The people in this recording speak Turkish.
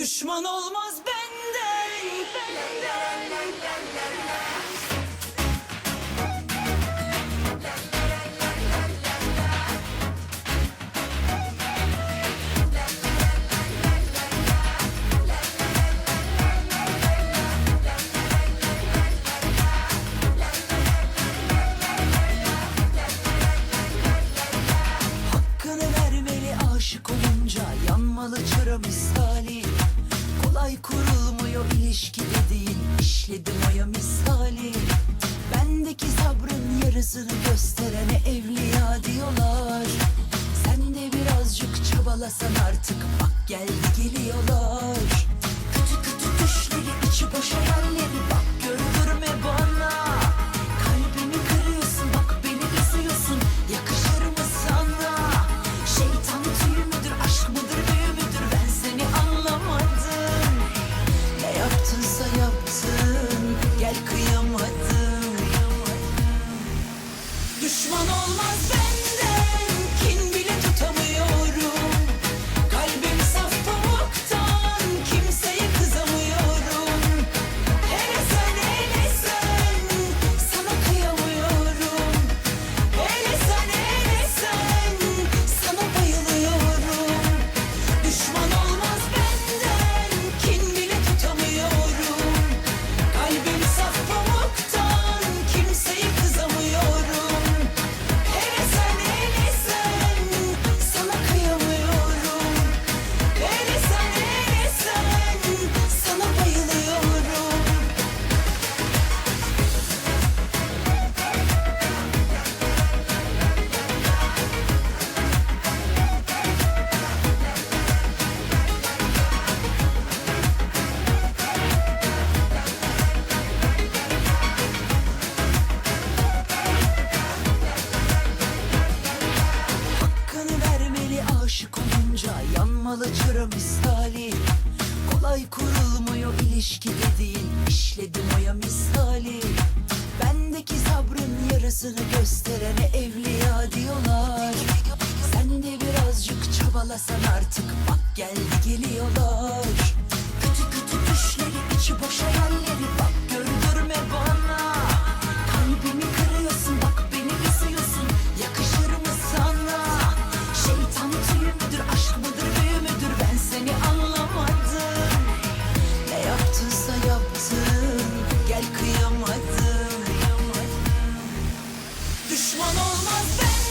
Düşman olmaz benden. Hakkını Kolay kurulmuyor ilişki dediğin işledim oya misali. Bendeki sabrın yarısını gösterene evliya diyorlar. Sen de birazcık çabalasan artık bak geldi geliyorlar. Kötü kötü düşleri içi boş hayalleri Düşman olmaz benden ilişki dediğin işledim oya misali. Bendeki sabrın yarısını gösterene evliya diyorlar. Sen de birazcık çabalasan artık bak geldi geliyorlar Can olmaz ben